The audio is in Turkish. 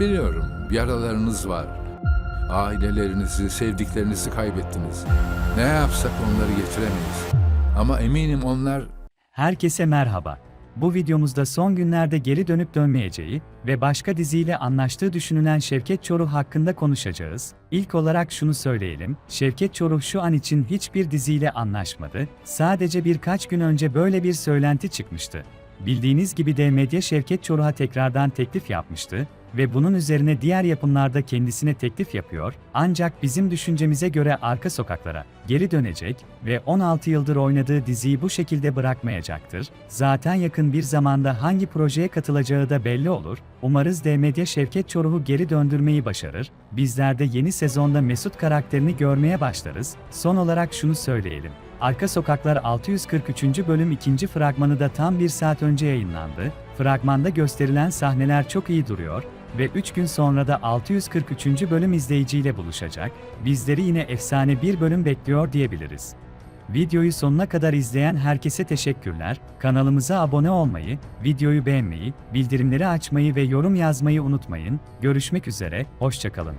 Biliyorum yaralarınız var. Ailelerinizi, sevdiklerinizi kaybettiniz. Ne yapsak onları getiremeyiz. Ama eminim onlar Herkese merhaba. Bu videomuzda son günlerde geri dönüp dönmeyeceği ve başka diziyle anlaştığı düşünülen Şevket Çoruh hakkında konuşacağız. İlk olarak şunu söyleyelim, Şevket Çoruh şu an için hiçbir diziyle anlaşmadı, sadece birkaç gün önce böyle bir söylenti çıkmıştı. Bildiğiniz gibi de medya Şevket Çoruh'a tekrardan teklif yapmıştı ve bunun üzerine diğer yapımlarda kendisine teklif yapıyor, ancak bizim düşüncemize göre arka sokaklara geri dönecek ve 16 yıldır oynadığı diziyi bu şekilde bırakmayacaktır. Zaten yakın bir zamanda hangi projeye katılacağı da belli olur. Umarız D Medya Şevket Çoruh'u geri döndürmeyi başarır. Bizler de yeni sezonda Mesut karakterini görmeye başlarız. Son olarak şunu söyleyelim. Arka Sokaklar 643. bölüm 2. fragmanı da tam bir saat önce yayınlandı. Fragmanda gösterilen sahneler çok iyi duruyor ve 3 gün sonra da 643. bölüm izleyiciyle buluşacak. Bizleri yine efsane bir bölüm bekliyor diyebiliriz. Videoyu sonuna kadar izleyen herkese teşekkürler. Kanalımıza abone olmayı, videoyu beğenmeyi, bildirimleri açmayı ve yorum yazmayı unutmayın. Görüşmek üzere, hoşçakalın.